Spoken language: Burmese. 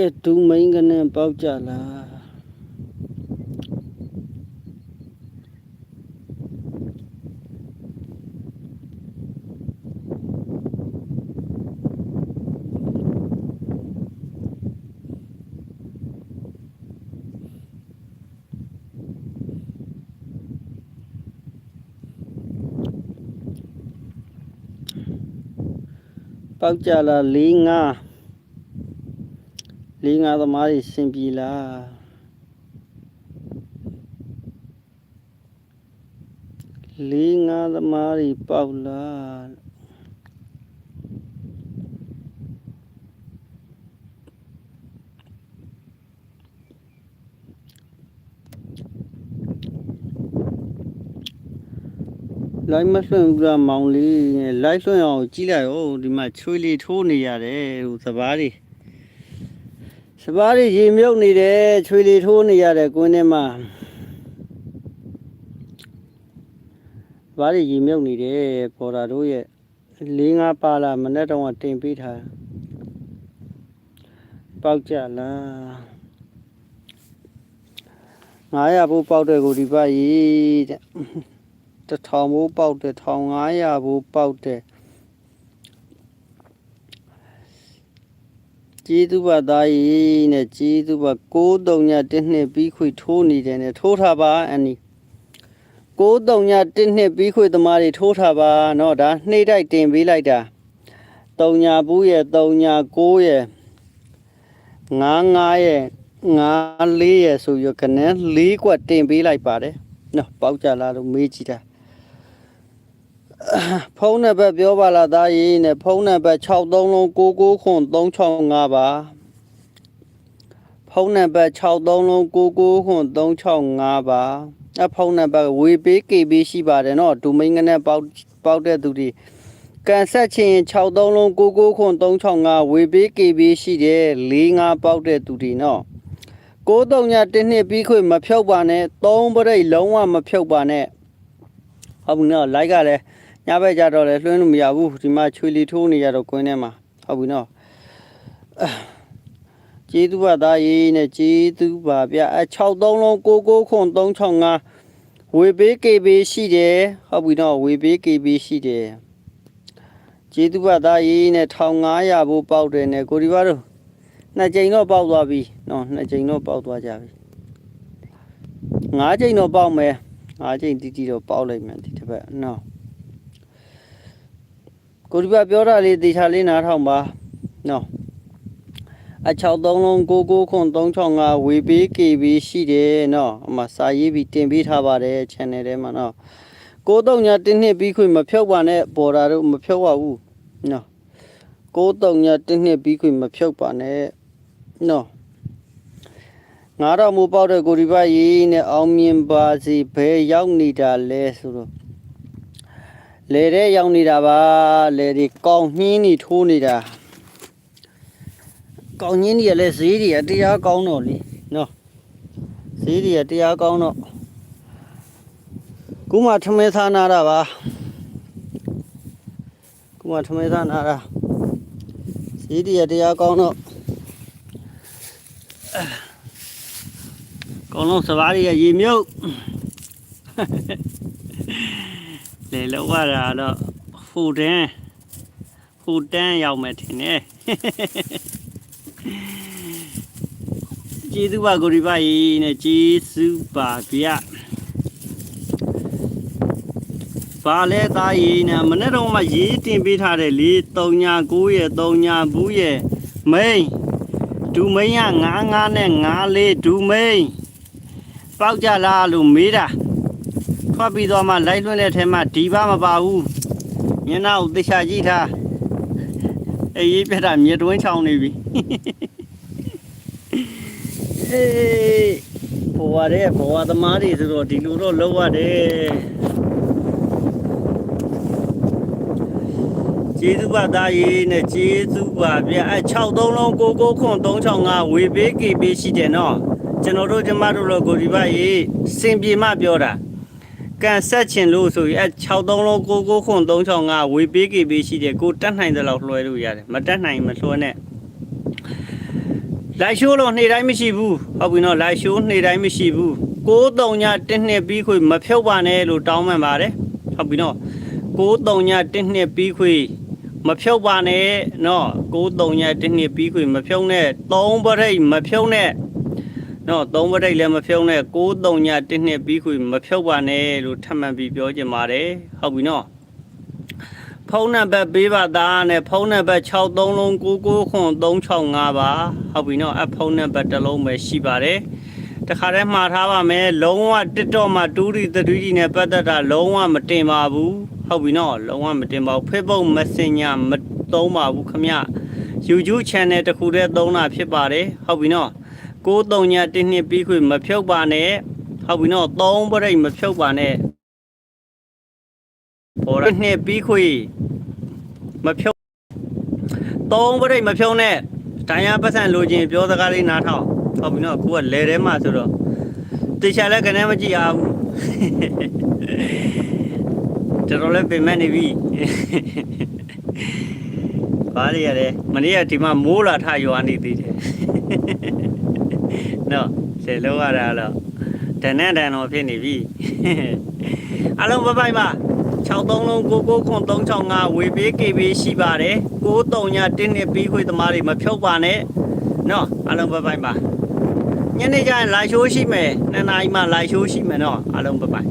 ကဲဒူမိန်ကနေပေါက်ကြလားပေါက်ကြလား၄၅ ၄၅သမားကြီးစင်ပြီလား၄၅သမားကြီးပေါက်လားလိုက်မလွှင့်ဘူးလားမောင်လေးလိုက်လွှင့်အောင်ကြည့်လိုက်ဦးဒီမှာချွေးလေးထိုးနေရတယ်ဟိုစပားတွေ စပားတွေရေမြုပ်နေတယ်ချွေးလေးထိုးနေရတယ်ကွင်းထဲမှာစပားတွေရေမြုပ်နေတယ်ပေါ်တာတို့ရဲ့၄၅ပါလာမနေ့တော့ကတင်ပေးထားပေါက်ကြလား900ဘိုးပေါက်တဲ့ကိုဒီပါကြီးတဲ့တစ်ထောင်ဘိုးပေါက်တယ်1500ဘိုးပေါက်တ ကျေးသူပါသားကြီးနဲ့ကျေးသူပါ63ညတစ်နှစ်ပြီးခွေထိုးနေတယ်နဲ့ထိုးထားပါအန်နီ63ညတစ်နှစ်ပြီးခွေသမားတွေထိုးထားပါเนาะဒါနှိမ့်တိုက်တင်ပေးလိုက်တာ3ညဘူးရဲ့3ည9ရဲ့95ရဲ့94ရဲ့ဆိုရခနဲ့4ကွက်တင်ပေးလိုက်ပါတယ်နော်ပေါက်ကြလားလို့မေးကြည့်တာ ဖုန်းနံပါတ်ပြောပါလားသားကြီးနဲ့ဖုန်းနံပါတ်63လုံး99ခွန်365ပါဖုန်းနံပါတ်63လုံး99ခွန်365ပါအဖုန်းနံပါတ်ဝေပေး KB ရှိပါတယ်နော်ဒူမိန်းကနေပေါက်ပေါက်တဲ့သူတွေကန်ဆက်ချင်63လုံး99ခွန်365ဝေပေး KB ရှိတယ်45ပေါက်တဲ့သူတွေနော်ကိုတုံညာတင်းနှစ်ပြီးခွေမဖြုတ်ပါနဲ့သုံးပရိတ်လုံးဝမဖြုတ်ပါနဲ့ဟုတ်ပြီနော်လိုက်ကလည်း ညဘက်ကြတော့လေလွှင်းလို့မရဘူးဒီမှာချွေလီထိုးနေရတော့ကွင်းထဲမှာဟုတ်ပြီနော်ကျေးသူပါသားရေးနဲ့ကျေးသူပါဗျအ63လုံး99ခွန်365ဝေပေး KB ရှိတယ်ဟုတ်ပြီနော်ဝေပေး KB ရှိတယ်ကျေးသူပါသားရေးနဲ့1500ဘိုးပေါက်တယ်နဲ့ကိုဒီပါတို့နှစ်ကြိမ်တော့ပေါက်သွားပြီနော်နှစ်ကြိမ်တော့ပေါက်သွားကြပြီငါးကြိမ်တော့ပေါက်မယ်ငါးကြိမ်တီတီတော့ပေါက်လိုက်မယ်ဒီတစ်ပတ်နော် ကိုဒီဘပြောတာလေးတေချာလေးနားထောင်ပါနော်အ63လုံး99ခွန်365ဝေပေး KB ရှိတယ်နော်အမစာရေးပြီးတင်ပေးထားပါတယ် channel ထဲမှာနော်63ညတင်းနှစ်ပြီးခွင့်မဖြုတ်ပါနဲ့ပေါ်တာတို့မဖြုတ်ပါဘူးနော်63ညတင်းနှစ်ပြီးခွင့်မဖြုတ်ပါနဲ့နော်ငါတော့မူပေါက်တဲ့ကိုဒီဘရေးနဲ့အောင်မြင်ပါစီဘယ်ရောက်နေတာလဲဆိုတော့ လေတဲ့ရောက်နေတာပါလေဒီကောင်းနှင်းနေထိုးနေတာကောင်းညင်းကြီးကလည်းဈေးတွေကတရားကောင်းတော့လေနော်ဈေးတွေကတရားကောင်းတော့ခုမှထမဲသားနာတာပါခုမှထမဲသားနာတာဈေးတွေကတရားကောင်းတော့ကောင်းလုံးစပါးတွေကရေမြုပ် လေလောက်ရတာတော့ဟိုတန်းဟိုတန်းရောက်မယ်ထင်တယ်ကျေးဇူးပါကိုရီပါကြီးနဲ့ကျေးဇူးပါဗျဘာလဲသားကြီးနဲ့မနေ့တော့မှရေးတင်ပေးထားတယ်လေ3ညာ9ရဲ့3ညာဘူးရဲ့မိန်ဒူမိန်က95နဲ့94ဒူမိန်ပေါက်ကြလားလို့မေးတာ ထွက်ပြီးတော့မှလိုက်လွှင့်တဲ့ထဲမှာဒီပါမပါဘူးမျက်နှာကိုသေချာကြည့်ထားအေးရေးပြတာမြေတွင်းချောင်းနေပြီအေးဘဝတဲ့ဘဝသမားတွေဆိုတော့ဒီလိုတော့လောက်ရတယ်ကျေးဇူးပါသားရေးနဲ့ကျေးဇူးပါဗျအဲ63လုံး99ခွန်365ဝေပေးကေပေးရှိတယ်နော်ကျွန်တော်တို့ကျမတို့တော့ကိုဒီပါရေးစင်ပြေမှပြောတာ ကန်ဆက်ချင်လို့ဆိုရင်အဲ63လုံး99ခွန်365ဝေပေးကေပေးရှိတယ်ကိုတက်နိုင်တဲ့လောက်လွှဲလို့ရတယ်မတက်နိုင်မလွှဲနဲ့လိုက်ရှိုးလို့နေ့တိုင်းမရှိဘူးဟုတ်ပြီနော်လိုက်ရှိုးနေ့တိုင်းမရှိဘူး6 3ည1နှစ်ပြီးခွေမဖြုတ်ပါနဲ့လို့တောင်းပန်ပါတယ်ဟုတ်ပြီနော်6 3ည1နှစ်ပြီးခွေမဖြုတ်ပါနဲ့နော်6 3ည1နှစ်ပြီးခွေမဖြုတ်နဲ့3ပရိတ်မဖြုတ်နဲ့ နော်3ပရိတ်လည်းမဖြုတ်နဲ့6 3ည1နှစ်ပြီးခွေမဖြုတ်ပါနဲ့လို့ထပ်မံပြီးပြောချင်ပါတယ်ဟုတ်ပြီနော်ဖုန်းနံပါတ်ပေးပါသားနဲ့ဖုန်းနံပါတ်63လုံး99ခွန်365ပါဟုတ်ပြီနော်အဖုန်းနံပါတ်တစ်လုံးပဲရှိပါတယ်တခါတည်းမှားထားပါမယ်လုံးဝ TikTok မှာ2 D 3D နဲ့ပတ်သက်တာလုံးဝမတင်ပါဘူးဟုတ်ပြီနော်လုံးဝမတင်ပါဘူး Facebook Messenger မသုံးပါဘူးခမ YouTube channel တစ်ခုတည်းသုံးတာဖြစ်ပါတယ်ဟုတ်ပြီနော် 93ည1နှစ်ပြီးခွေမဖြုတ်ပါနဲ့ဟုတ်ပြီနော်3ပရိတ်မဖြုတ်ပါနဲ့ပေါ်ရနှစ်ပြီးခွေမဖြုံးသုံးပရိတ်မဖြုံးနဲ့ဒိုင်ယာပတ်စံလိုချင်ပြောစကားလေးနားထောင်ဟုတ်ပြီနော်ကိုကလဲထဲမှာဆိုတော့တေချာလည်းကနေမကြည့်အောင်တော်တော်လည်းပြင်မဲ့နေပြီဘာရရလဲမနေ့ကဒီမှာမိုးလာထရွာနေသေးတယ် နော်စေလို့ရတာတော့တန်နဲ့တန်တော့ဖြစ်နေပြီအားလုံးဘိုင်ဘိုင်ပါ63လုံး99ခွန်365ဝေပေး KB ရှိပါတယ်93ညတင်းနှစ်ပြီးခွေသမားတွေမဖြုတ်ပါနဲ့နော်အားလုံးဘိုင်ဘိုင်ပါညနေကျရင်လာရှိုးရှိမယ်နှစ်နာရီမှလာရှိုးရှိမယ်နော်အားလုံးဘိုင်ဘိုင်